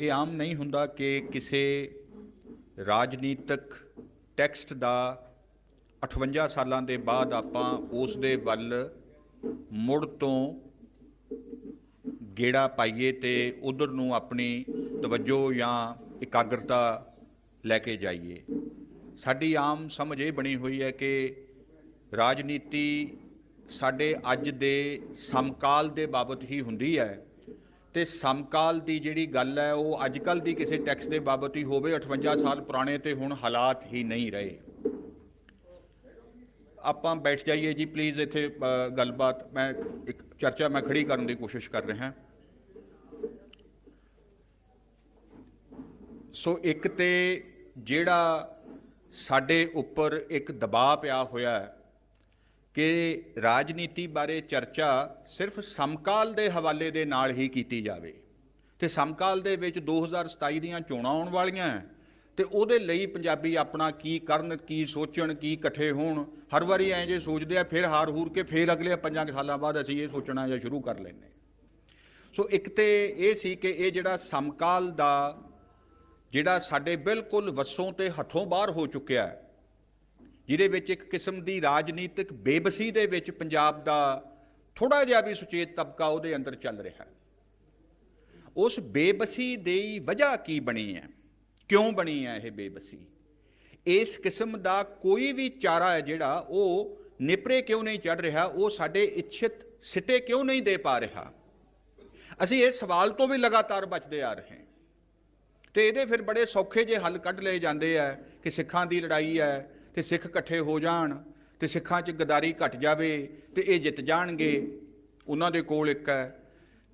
ਇਹ ਆਮ ਨਹੀਂ ਹੁੰਦਾ ਕਿ ਕਿਸੇ ਰਾਜਨੀਤਿਕ ਟੈਕਸਟ ਦਾ 58 ਸਾਲਾਂ ਦੇ ਬਾਅਦ ਆਪਾਂ ਉਸ ਦੇ ਵੱਲ ਮੁੜ ਤੋਂ ਗੇੜਾ ਪਾਈਏ ਤੇ ਉਧਰ ਨੂੰ ਆਪਣੀ ਤਵੱਜੋ ਜਾਂ ਇਕਾਗਰਤਾ ਲੈ ਕੇ ਜਾਈਏ। ਸਾਡੀ ਆਮ ਸਮਝ ਇਹ ਬਣੀ ਹੋਈ ਹੈ ਕਿ ਰਾਜਨੀਤੀ ਸਾਡੇ ਅੱਜ ਦੇ ਸਮਕਾਲ ਦੇ ਬਾਬਤ ਹੀ ਹੁੰਦੀ ਹੈ। ਤੇ ਸਮਕਾਲ ਦੀ ਜਿਹੜੀ ਗੱਲ ਹੈ, ਉਹ ਅੱਜ ਕੱਲ ਦੀ ਕਿਸੇ ਟੈਕਸ ਦੇ ਬਾਬਤ ਹੀ ਹੋਵੇ 58 ਸਾਲ ਪੁਰਾਣੇ ਤੇ ਹੁਣ ਹਾਲਾਤ ਹੀ ਨਹੀਂ ਰਹੇ। ਆਪਾਂ ਬੈਠ ਜਾਈਏ ਜੀ ਪਲੀਜ਼ ਇੱਥੇ ਗੱਲਬਾਤ। ਮੈਂ ਇੱਕ ਚਰਚਾ, ਮੈਂ ਖੜੀ ਕਰਨ ਦੀ ਕੋਸ਼ਿਸ਼ ਕਰ ਰਿਹਾ। ਸੋ ਇੱਕ ਤੇ ਜਿਹੜਾ ਸਾਡੇ ਉੱਪਰ ਇੱਕ ਦਬਾਅ ਪਿਆ ਹੋਇਆ ਹੈ ਕਿ ਰਾਜਨੀਤੀ ਬਾਰੇ ਚਰਚਾ ਸਿਰਫ ਸਮਕਾਲ ਦੇ ਹਵਾਲੇ ਦੇ ਨਾਲ ਹੀ ਕੀਤੀ ਜਾਵੇ। ਤੇ ਸਮਕਾਲ ਦੇ ਵਿੱਚ 2027 ਦੀਆਂ ਚੋਣਾਂ ਆਉਣ ਵਾਲੀਆਂ ਹੈ ਤੇ ਉਹਦੇ ਲਈ ਪੰਜਾਬੀ ਆਪਣਾ ਕੀ ਕਰਨ, ਕੀ ਸੋਚਣ, ਕੀ ਇਕੱਠੇ ਹੋਣ, ਹਰ ਵਾਰੀ ਐਂ ਜੇ ਸੋਚਦੇ ਆ, ਫਿਰ ਹਾਰ ਹੂਰ ਕੇ ਫਿਰ ਅਗਲੇ ਪੰਜਾਂ ਕੁ ਸਾਲਾਂ ਬਾਅਦ ਅਸੀਂ ਇਹ ਸੋਚਣਾ ਜਾਂ ਸ਼ੁਰੂ ਕਰ ਲੈਂਦੇ ਸੋ ਇੱਕ ਤੇ ਇਹ ਸੀ ਕਿ ਇਹ ਜਿਹੜਾ ਸਮਕਾਲ ਦਾ, ਜਿਹੜਾ ਸਾਡੇ ਬਿਲਕੁਲ ਵੱਸੋਂ ਤੇ ਹੱਥੋਂ ਬਾਹਰ ਹੋ ਚੁੱਕਿਆ ਹੈ ਜਿਹਦੇ ਵਿੱਚ ਇੱਕ ਕਿਸਮ ਦੀ ਰਾਜਨੀਤਿਕ ਬੇਬਸੀ ਦੇ ਵਿੱਚ ਪੰਜਾਬ ਦਾ ਥੋੜਾ ਜਿਹਾ ਵੀ ਸੁਚੇਤ ਤਬਕਾ ਉਹਦੇ ਅੰਦਰ ਚੱਲ ਰਿਹਾ ਹੈ। ਉਸ ਬੇਬਸੀ ਦੀ ਵਜ੍ਹਾ ਕੀ ਬਣੀ ਹੈ? ਕਿਉਂ ਬਣੀ ਹੈ ਇਹ ਬੇਬਸੀ? ਇਸ ਕਿਸਮ ਦਾ ਕੋਈ ਵੀ ਚਾਰਾ ਹੈ ਜਿਹੜਾ ਉਹ ਨਿਪਰੇ ਕਿਉਂ ਨਹੀਂ ਚੜ ਰਿਹਾ? ਉਹ ਸਾਡੇ ਇੱਛਿਤ ਸਿੱਟੇ ਕਿਉਂ ਨਹੀਂ ਦੇ ਪਾ ਰਿਹਾ? ਅਸੀਂ ਇਸ ਸਵਾਲ ਤੋਂ ਵੀ ਲਗਾਤਾਰ ਬਚਦੇ ਆ ਰਹੇ ਹਾਂ। ਤੇ ਇਹਦੇ ਫਿਰ ਬੜੇ ਸੌਖੇ ਜੇ ਹੱਲ ਕੱਢ ਲਏ ਜਾਂਦੇ ਆ ਕਿ ਸਿੱਖਾਂ ਦੀ ਲੜਾਈ ਹੈ ਤੇ ਸਿੱਖ ਇਕੱਠੇ ਹੋ ਜਾਣ ਤੇ ਸਿੱਖਾਂ 'ਚ ਗਦਾਰੀ ਘਟ ਜਾਵੇ ਤੇ ਇਹ ਜਿੱਤ ਜਾਣਗੇ, ਉਹਨਾਂ ਦੇ ਕੋਲ ਇੱਕ ਹੈ।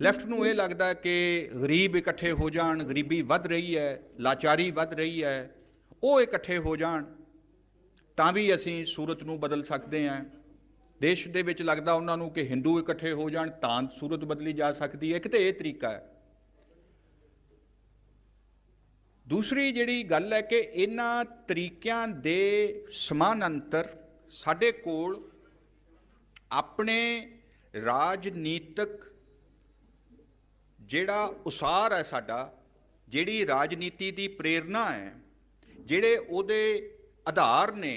ਲੈਫਟ ਨੂੰ ਇਹ ਲੱਗਦਾ ਕਿ ਗਰੀਬ ਇਕੱਠੇ ਹੋ ਜਾਣ, ਗਰੀਬੀ ਵੱਧ ਰਹੀ ਹੈ, ਲਾਚਾਰੀ ਵੱਧ ਰਹੀ ਹੈ, ਉਹ ਇਕੱਠੇ ਹੋ ਜਾਣ, ਤਾਂ ਵੀ ਅਸੀਂ ਸੂਰਤ ਨੂੰ ਬਦਲ ਸਕਦੇ ਹਾਂ। ਦੇਸ਼ ਦੇ ਵਿੱਚ ਲੱਗਦਾ ਉਹਨਾਂ ਨੂੰ ਕਿ ਹਿੰਦੂ ਇਕੱਠੇ ਹੋ ਜਾਣ, ਤਾਂ ਸੂਰਤ ਬਦਲੀ ਜਾ ਸਕਦੀ ਹੈ। ਇੱਕ ਕਿਤੇ ਇਹ ਤਰੀਕਾ ਹੈ ਦੂਸਰੀ ਜਿਹੜੀ ਗੱਲ ਹੈ ਕਿ ਇਹਨਾਂ ਤਰੀਕਿਆਂ ਦੇ ਸਮਾਨਾਂਤਰ ਸਾਡੇ ਕੋਲ ਆਪਣੇ ਰਾਜਨੀਤਿਕ ਜਿਹੜਾ ਉਸਾਰ ਹੈ ਸਾਡਾ, ਜਿਹੜੀ ਰਾਜਨੀਤੀ ਦੀ ਪ੍ਰੇਰਣਾ ਹੈ, ਜਿਹੜੇ ਉਹਦੇ ਆਧਾਰ ਨੇ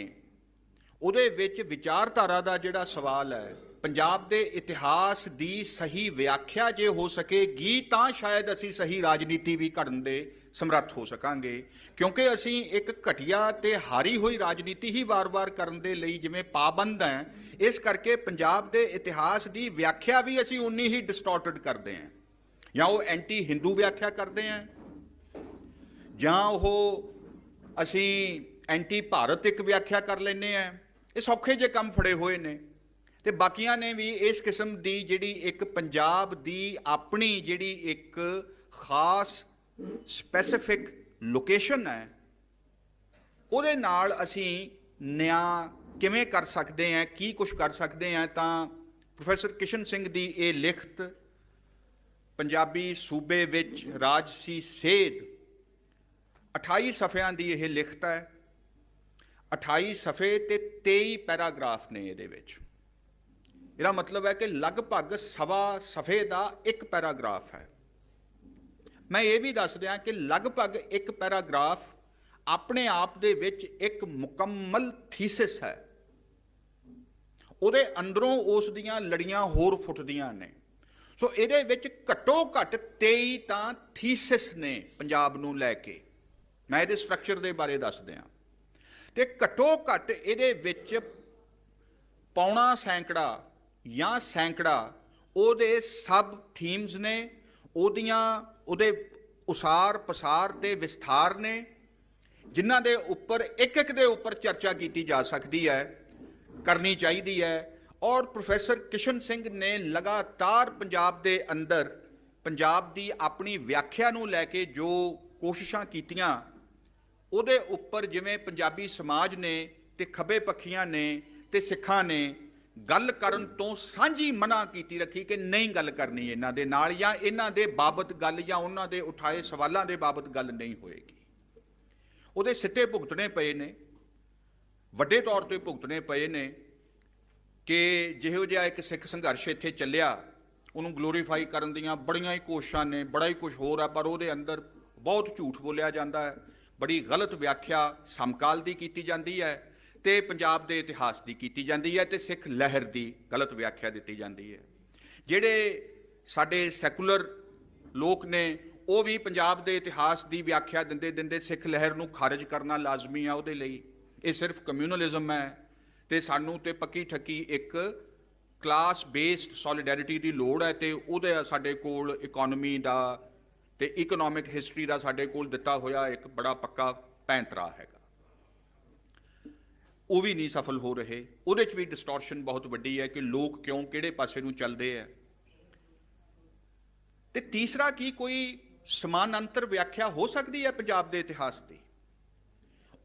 ਉਹਦੇ ਵਿੱਚ ਵਿਚਾਰਧਾਰਾ ਦਾ ਜਿਹੜਾ ਸਵਾਲ ਹੈ, ਪੰਜਾਬ ਦੇ ਇਤਿਹਾਸ ਦੀ ਸਹੀ ਵਿਆਖਿਆ ਜੇ ਹੋ ਸਕੇਗੀ ਤਾਂ ਸ਼ਾਇਦ ਅਸੀਂ ਸਹੀ ਰਾਜਨੀਤੀ ਵੀ ਘੜਨ ਦੇ ਸਮਰੱਥ ਹੋ ਸਕਾਂਗੇ। ਕਿਉਂਕਿ ਅਸੀਂ ਇੱਕ ਘਟੀਆ ਤੇ ਹਾਰੀ ਹੋਈ ਰਾਜਨੀਤੀ ਹੀ ਵਾਰ-ਵਾਰ ਕਰਨ ਦੇ ਲਈ ਜਿਵੇਂ ਪਾਬੰਦ ਹੈ, ਇਸ ਕਰਕੇ ਪੰਜਾਬ ਦੇ ਇਤਿਹਾਸ ਦੀ ਵਿਆਖਿਆ ਵੀ ਅਸੀਂ ਉਨੀ ਹੀ ਡਿਸਟੋਰਟਡ ਕਰਦੇ ਹਾਂ। ਜਾਂ ਉਹ ਐਂਟੀ ਹਿੰਦੂ ਵਿਆਖਿਆ ਕਰਦੇ ਹਾਂ, ਜਾਂ ਉਹ ਅਸੀਂ ਐਂਟੀ ਭਾਰਤ ਇੱਕ ਵਿਆਖਿਆ ਕਰ ਲੈਨੇ ਆ ਇਹ ਸੌਖੇ ਜੇ ਕੰਮ ਫੜੇ ਹੋਏ ਨੇ। ਤੇ ਬਾਕੀਆਂ ਨੇ ਵੀ ਇਸ ਕਿਸਮ ਦੀ ਜਿਹੜੀ ਇੱਕ ਪੰਜਾਬ ਦੀ ਆਪਣੀ ਜਿਹੜੀ ਇੱਕ ਖਾਸ ਸਪੈਸੀਫਿਕ ਲੋਕੇਸ਼ਨ ਹੈ, ਉਹਦੇ ਨਾਲ ਅਸੀਂ ਨਿਆਂ ਕਿਵੇਂ ਕਰ ਸਕਦੇ ਹਾਂ, ਕੀ ਕੁਝ ਕਰ ਸਕਦੇ ਹਾਂ, ਤਾਂ ਪ੍ਰੋਫੈਸਰ ਕਿਸ਼ਨ ਸਿੰਘ ਦੀ ਇਹ ਲਿਖਤ, ਪੰਜਾਬੀ ਸੂਬੇ ਵਿੱਚ ਰਾਜਸੀ ਸੇਧ 28 ਸਫ਼ਿਆਂ ਦੀ ਇਹ ਲਿਖਤ ਹੈ। 28 ਸਫ਼ੇ ਤੇ 23 ਪੈਰਾਗ੍ਰਾਫ ਨੇ ਇਹਦੇ ਵਿੱਚ। ਇਹਦਾ ਮਤਲਬ ਹੈ ਕਿ ਲਗਭਗ ਸਵਾ ਸਫ਼ੇ ਦਾ ਇੱਕ ਪੈਰਾਗ੍ਰਾਫ ਹੈ। ਮੈਂ ਇਹ ਵੀ ਦੱਸ ਦਿਆਂ ਕਿ ਲਗਭਗ ਇੱਕ ਪੈਰਾਗ੍ਰਾਫ ਆਪਣੇ ਆਪ ਦੇ ਵਿੱਚ ਇੱਕ ਮੁਕੰਮਲ ਥੀਸਿਸ ਹੈ। ਉਹਦੇ ਅੰਦਰੋਂ ਉਸ ਦੀਆਂ ਲੜੀਆਂ ਹੋਰ ਫੁੱਟਦੀਆਂ ਨੇ। ਸੋ ਇਹਦੇ ਵਿੱਚ ਘੱਟੋ ਘੱਟ 23 ਤਾਂ ਥੀਸਿਸ ਨੇ ਪੰਜਾਬ ਨੂੰ ਲੈ ਕੇ। ਮੈਂ ਇਹਦੇ ਸਟਰਕਚਰ ਦੇ ਬਾਰੇ ਦੱਸ ਦਿਆਂ। ਤੇ ਘੱਟੋ ਘੱਟ ਇਹਦੇ ਵਿੱਚ ਪੌਣਾ ਸੈਂਕੜਾ ਜਾਂ ਸੈਂਕੜਾ ਉਹਦੇ ਸਬ ਥੀਮਸ ਨੇ, ਉਹਦੀਆਂ, ਉਹਦੇ ਉਸਾਰ ਪਸਾਰ ਤੇ ਵਿਸਥਾਰ ਨੇ, ਜਿਨ੍ਹਾਂ ਦੇ ਉੱਪਰ ਇੱਕ ਇੱਕ ਦੇ ਉੱਪਰ ਚਰਚਾ ਕੀਤੀ ਜਾ ਸਕਦੀ ਹੈ, ਕਰਨੀ ਚਾਹੀਦੀ ਹੈ। ਔਰ ਪ੍ਰੋਫੈਸਰ ਕਿਸ਼ਨ ਸਿੰਘ ਨੇ ਲਗਾਤਾਰ ਪੰਜਾਬ ਦੇ ਅੰਦਰ, ਪੰਜਾਬ ਦੀ ਆਪਣੀ ਵਿਆਖਿਆ ਨੂੰ ਲੈ ਕੇ ਜੋ ਕੋਸ਼ਿਸ਼ਾਂ ਕੀਤੀਆਂ ਉਹਦੇ ਉੱਪਰ ਜਿਵੇਂ ਪੰਜਾਬੀ ਸਮਾਜ ਨੇ ਤੇ ਖੱਬੇ ਪੱਖੀਆਂ ਨੇ ਤੇ ਸਿੱਖਾਂ ਨੇ ਗੱਲ ਕਰਨ ਤੋਂ ਸਾਂਝੀ ਮਨਾ ਕੀਤੀ ਰੱਖੀ ਕਿ ਨਹੀਂ ਗੱਲ ਕਰਨੀ ਇਹਨਾਂ ਦੇ ਨਾਲ ਜਾਂ ਇਹਨਾਂ ਦੇ ਬਾਬਤ ਗੱਲ ਜਾਂ ਉਹਨਾਂ ਦੇ ਉਠਾਏ ਸਵਾਲਾਂ ਦੇ ਬਾਬਤ ਗੱਲ ਨਹੀਂ ਹੋਏਗੀ। ਉਹਦੇ ਸਿੱਟੇ ਭੁਗਤਣੇ ਪਏ ਨੇ, ਵੱਡੇ ਤੌਰ ਤੇ ਭੁਗਤਣੇ ਪਏ ਨੇ ਕਿ ਜਿਹੋ ਜਿਹਾ ਇੱਕ ਸਿੱਖ ਸੰਘਰਸ਼ ਇੱਥੇ ਚੱਲਿਆ, ਉਹਨੂੰ ਗਲੋਰੀਫਾਈ ਕਰਨ ਦੀਆਂ ਬੜੀਆਂ ਹੀ ਕੋਸ਼ਿਸ਼ਾਂ ਨੇ, ਬੜਾ ਹੀ ਕੁਝ ਹੋਰ ਆ, ਪਰ ਉਹਦੇ ਅੰਦਰ ਬਹੁਤ ਝੂਠ ਬੋਲਿਆ ਜਾਂਦਾ ਹੈ। ਬੜੀ ਗਲਤ ਵਿਆਖਿਆ ਸਮਕਾਲ ਦੀ ਕੀਤੀ ਜਾਂਦੀ ਹੈ ਤੇ ਪੰਜਾਬ ਦੇ ਇਤਿਹਾਸ ਦੀ ਕੀਤੀ ਜਾਂਦੀ ਹੈ ਤੇ ਸਿੱਖ ਲਹਿਰ ਦੀ ਗਲਤ ਵਿਆਖਿਆ ਦਿੱਤੀ ਜਾਂਦੀ ਹੈ। ਜਿਹੜੇ ਸਾਡੇ ਸੈਕੂਲਰ ਲੋਕ ਨੇ, ਉਹ ਵੀ ਪੰਜਾਬ ਦੇ ਇਤਿਹਾਸ ਦੀ ਵਿਆਖਿਆ ਦਿੰਦੇ ਦਿੰਦੇ ਸਿੱਖ ਲਹਿਰ ਨੂੰ ਖਾਰਜ ਕਰਨਾ ਲਾਜ਼ਮੀ ਆ ਉਹਦੇ ਲਈ। ਇਹ ਸਿਰਫ ਕਮਿਊਨਲਿਜ਼ਮ ਹੈ ਤੇ ਸਾਨੂੰ ਤੇ ਪੱਕੀ ਠੱਕੀ ਇੱਕ ਕਲਾਸ ਬੇਸਡ ਸੋਲੀਡੈਰਿਟੀ ਦੀ ਲੋੜ ਹੈ ਤੇ ਉਹਦੇ ਸਾਡੇ ਕੋਲ ਇਕਨੋਮੀ ਦਾ ਤੇ ਇਕਨੋਮਿਕ ਹਿਸਟਰੀ ਦਾ ਸਾਡੇ ਕੋਲ ਦਿੱਤਾ ਹੋਇਆ ਇੱਕ ਬੜਾ ਪੱਕਾ ਪੈਂਤਰਾ ਹੈਗਾ। ਉਹ ਵੀ ਨਹੀਂ ਸਫਲ ਹੋ ਰਹੇ। ਉਹਦੇ 'ਚ ਵੀ ਡਿਸਟੋਰਸ਼ਨ ਬਹੁਤ ਵੱਡੀ ਹੈ ਕਿ ਲੋਕ ਕਿਉਂ ਕਿਹੜੇ ਪਾਸੇ ਨੂੰ ਚੱਲਦੇ ਆ। ਤੇ ਤੀਸਰਾ ਕੀ ਕੋਈ ਸਮਾਨਾਂਤਰ ਵਿਆਖਿਆ ਹੋ ਸਕਦੀ ਹੈ ਪੰਜਾਬ ਦੇ ਇਤਿਹਾਸ ਦੀ?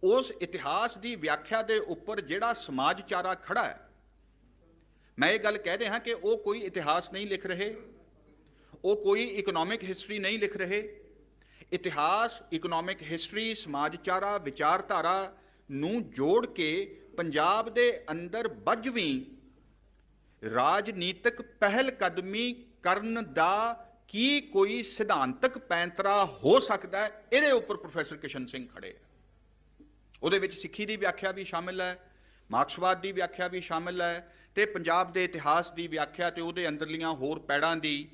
ਉਸ ਇਤਿਹਾਸ ਦੀ ਵਿਆਖਿਆ ਦੇ ਉੱਪਰ ਜਿਹੜਾ ਸਮਾਜਚਾਰਾ ਖੜਾ ਹੈ, ਮੈਂ ਇਹ ਗੱਲ ਕਹਿ ਰਿਹਾ ਕਿ ਉਹ ਕੋਈ ਇਤਿਹਾਸ ਨਹੀਂ ਲਿਖ ਰਹੇ। ਉਹ ਕੋਈ ਇਕਨੋਮਿਕ ਹਿਸਟਰੀ ਨਹੀਂ ਲਿਖ ਰਹੇ। ਇਤਿਹਾਸ ਇਕਨੋਮਿਕ ਹਿਸਟਰੀ ਸਮਾਜਚਾਰਾ, ਵਿਚਾਰਧਾਰਾ ਨੂੰ ਜੋੜ ਕੇ ਪੰਜਾਬ ਦੇ ਅੰਦਰ ਬੱਝਵੀਂ ਰਾਜਨੀਤਿਕ ਪਹਿਲ ਕਦਮੀ ਕਰਨ ਦਾ ਕੀ ਕੋਈ ਸਿਧਾਂਤਕ ਪੈਂਤਰਾ ਹੋ ਸਕਦਾ ਹੈ, ਇਹਦੇ ਉੱਪਰ ਪ੍ਰੋਫੈਸਰ ਕਿਸ਼ਨ ਸਿੰਘ ਖੜੇ ਹੈ ਉਹਦੇ ਵਿੱਚ ਸਿੱਖੀ ਦੀ ਵਿਆਖਿਆ ਵੀ ਸ਼ਾਮਿਲ ਹੈ, ਮਾਰਕਸਵਾਦ ਦੀ ਵਿਆਖਿਆ ਵੀ ਸ਼ਾਮਿਲ ਹੈ ਤੇ ਪੰਜਾਬ ਦੇ ਇਤਿਹਾਸ ਦੀ ਵਿਆਖਿਆ ਤੇ ਉਹਦੇ ਅੰਦਰਲੀਆਂ ਹੋਰ ਪੈੜਾਂ ਦੀ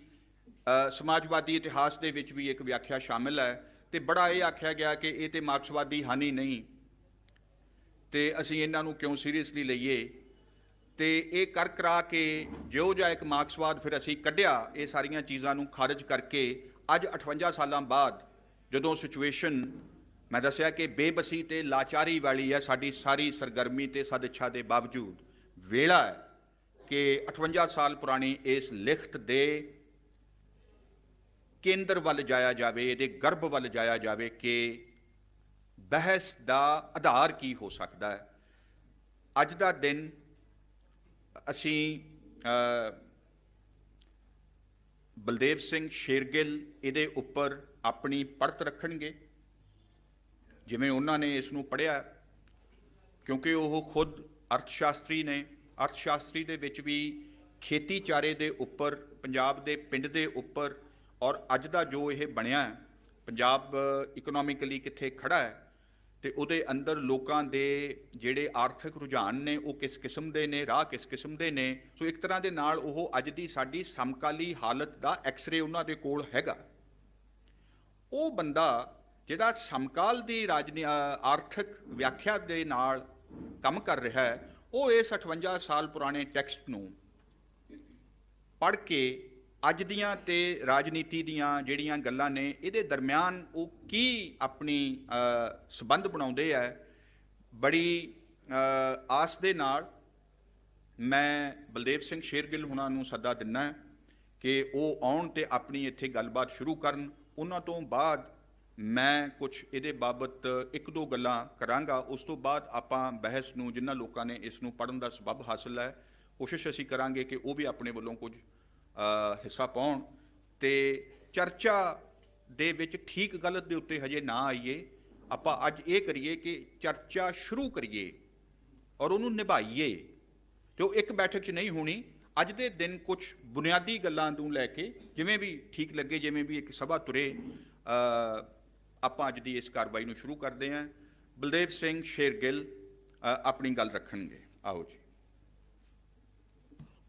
ਸਮਾਜਵਾਦੀ ਇਤਿਹਾਸ ਦੇ ਵਿੱਚ ਵੀ ਇੱਕ ਵਿਆਖਿਆ ਸ਼ਾਮਿਲ ਹੈ ਤੇ ਬੜਾ ਇਹ ਆਖਿਆ ਗਿਆ ਕਿ ਇਹ ਤੇ ਮਾਰਕਸਵਾਦੀ ਹਾਨੀ ਨਹੀਂ। ਤੇ ਅਸੀਂ ਇਹਨਾਂ ਨੂੰ ਕਿਉਂ ਸੀਰੀਅਸਲੀ ਲਈਏ? ਤੇ ਇਹ ਕਰ ਕਰਾ ਕੇ ਜਿਉ ਜਿਹਾ ਇੱਕ ਮਾਰਕਸਵਾਦ ਫਿਰ ਅਸੀਂ ਕੱਢਿਆ, ਇਹ ਸਾਰੀਆਂ ਚੀਜ਼ਾਂ ਨੂੰ ਖਾਰਜ ਕਰਕੇ ਅੱਜ 58 ਸਾਲਾਂ ਬਾਅਦ ਜਦੋਂ ਸਿਚੁਏਸ਼ਨ ਮੈਂ ਦੱਸਿਆ ਕਿ ਬੇਬਸੀ ਤੇ ਲਾਚਾਰੀ ਵਾਲੀ ਹੈ, ਸਾਡੀ ਸਾਰੀ ਸਰਗਰਮੀ ਤੇ ਸਦਿੱਛਾ ਦੇ ਬਾਵਜੂਦ ਵੇਲਾ ਹੈ ਕਿ 58 ਸਾਲ ਪੁਰਾਣੀ ਇਸ ਲਿਖਤ ਦੇ ਕੇਂਦਰ ਵੱਲ ਜਾਇਆ ਜਾਵੇ, ਇਹਦੇ ਗਰਭ ਵੱਲ ਜਾਇਆ ਜਾਵੇ ਕਿ ਬਹਿਸ ਦਾ ਆਧਾਰ ਕੀ ਹੋ ਸਕਦਾ ਹੈ। ਅੱਜ ਦਾ ਦਿਨ ਅਸੀਂ ਬਲਦੇਵ ਸਿੰਘ ਸ਼ੇਰਗਿੱਲ ਇਹਦੇ ਉੱਪਰ ਆਪਣੀ ਪੜਤ ਰੱਖਣਗੇ। ਜਿਵੇਂ ਉਹਨਾਂ ਨੇ ਇਸ ਨੂੰ ਪੜ੍ਹਿਆ, ਕਿਉਂਕਿ ਉਹ ਖੁਦ ਅਰਥਸ਼ਾਸਤਰੀ ਨੇ। ਅਰਥਸ਼ਾਸਤਰੀ ਦੇ ਵਿੱਚ ਵੀ ਖੇਤੀ ਚਾਰੇ ਦੇ ਉੱਪਰ, ਪੰਜਾਬ ਦੇ ਪਿੰਡ ਦੇ ਉੱਪਰ ਔਰ ਅੱਜ ਦਾ ਜੋ ਇਹ ਬਣਿਆ ਹੈ, ਪੰਜਾਬ ਇਕਨੋਮਿਕਲੀ ਕਿੱਥੇ ਖੜਾ ਹੈ ਤੇ ਉਹਦੇ ਅੰਦਰ ਲੋਕਾਂ ਦੇ ਜਿਹੜੇ ਆਰਥਿਕ ਰੁਝਾਨ ਨੇ ਉਹ ਕਿਸ ਕਿਸਮ ਦੇ ਨੇ ਰਾਹ ਕਿਸ ਕਿਸਮ ਦੇ ਨੇ ਸੋ ਇੱਕ ਤਰ੍ਹਾਂ ਦੇ ਨਾਲ ਉਹ ਅੱਜ ਦੀ ਸਾਡੀ ਸਮਕਾਲੀ ਹਾਲਤ ਦਾ ਐਕਸ-ਰੇ ਉਹਨਾਂ ਦੇ ਕੋਲ ਹੈਗਾ। ਉਹ ਬੰਦਾ ਜਿਹੜਾ ਸਮਕਾਲ ਦੀ ਰਾਜਨੀ ਆਰਥਿਕ ਵਿਆਖਿਆ ਦੇ ਨਾਲ ਕੰਮ ਕਰ ਰਿਹਾ ਹੈ ਉਹ ਇਸ 58 ਸਾਲ ਪੁਰਾਣੇ ਟੈਕਸਟ ਨੂੰ ਪੜ੍ਹ ਕੇ ਅੱਜ ਦੀਆਂ ਤੇ ਰਾਜਨੀਤੀ ਦੀਆਂ ਜਿਹੜੀਆਂ ਗੱਲਾਂ ਨੇ ਇਹਦੇ ਦਰਮਿਆਨ ਉਹ ਕੀ ਆਪਣੀ ਅ, ਸੰਬੰਧ ਬਣਾਉਂਦੇ ਆ ਬੜੀ ਆਸ ਦੇ ਨਾਲ ਮੈਂ ਬਲਦੇਵ ਸਿੰਘ ਸ਼ੇਰਗਿੱਲ ਹੁਣਾਂ ਨੂੰ ਸੱਦਾ ਦਿੰਨਾ ਕਿ ਉਹ ਆਉਣ ਤੇ ਆਪਣੀ ਇੱਥੇ ਗੱਲਬਾਤ ਸ਼ੁਰੂ ਕਰਨ। ਉਹਨਾਂ ਤੋਂ ਬਾਅਦ ਮੈਂ ਕੁਝ ਇਹਦੇ ਬਾਬਤ ਇੱਕ ਦੋ ਗੱਲਾਂ ਕਰਾਂਗਾ। ਉਸ ਤੋਂ ਬਾਅਦ ਆਪਾਂ ਬਹਿਸ ਨੂੰ ਜਿਨ੍ਹਾਂ ਲੋਕਾਂ ਨੇ ਇਸ ਨੂੰ ਪੜਨ ਦਾ ਸਬਬ ਹਾਸਲ ਹੈ ਕੋਸ਼ਿਸ਼ ਅਸੀਂ ਕਰਾਂਗੇ ਕਿ ਉਹ ਵੀ ਆਪਣੇ ਵੱਲੋਂ ਕੁਝ ਹਿੱਸਾ ਪਾਉਣ। ਤੇ ਚਰਚਾ ਦੇ ਵਿੱਚ ਠੀਕ ਗਲਤ ਦੇ ਉੱਤੇ ਹਜੇ ਨਾ ਆਈਏ। ਆਪਾਂ ਅੱਜ ਇਹ ਕਰੀਏ ਕਿ ਚਰਚਾ ਸ਼ੁਰੂ ਕਰੀਏ ਔਰ ਉਹਨੂੰ ਨਿਭਾਈਏ। ਤੇ ਉਹ ਇੱਕ ਬੈਠਕ 'ਚ ਨਹੀਂ ਹੋਣੀ। ਅੱਜ ਦੇ ਦਿਨ ਕੁਝ ਬੁਨਿਆਦੀ ਗੱਲਾਂ ਨੂੰ ਲੈ ਕੇ ਜਿਵੇਂ ਵੀ ਠੀਕ ਲੱਗੇ, ਜਿਵੇਂ ਵੀ ਇੱਕ ਸਭਾ ਤੁਰੇ ਆਪਾਂ ਅੱਜ ਦੀ ਇਸ ਕਾਰਵਾਈ ਨੂੰ ਸ਼ੁਰੂ ਕਰਦੇ ਹਾਂ। ਬਲਦੇਵ ਸਿੰਘ ਸ਼ੇਰਗਿੱਲ ਆਪਣੀ ਗੱਲ ਰੱਖਣਗੇ। ਆਓ ਜੀ।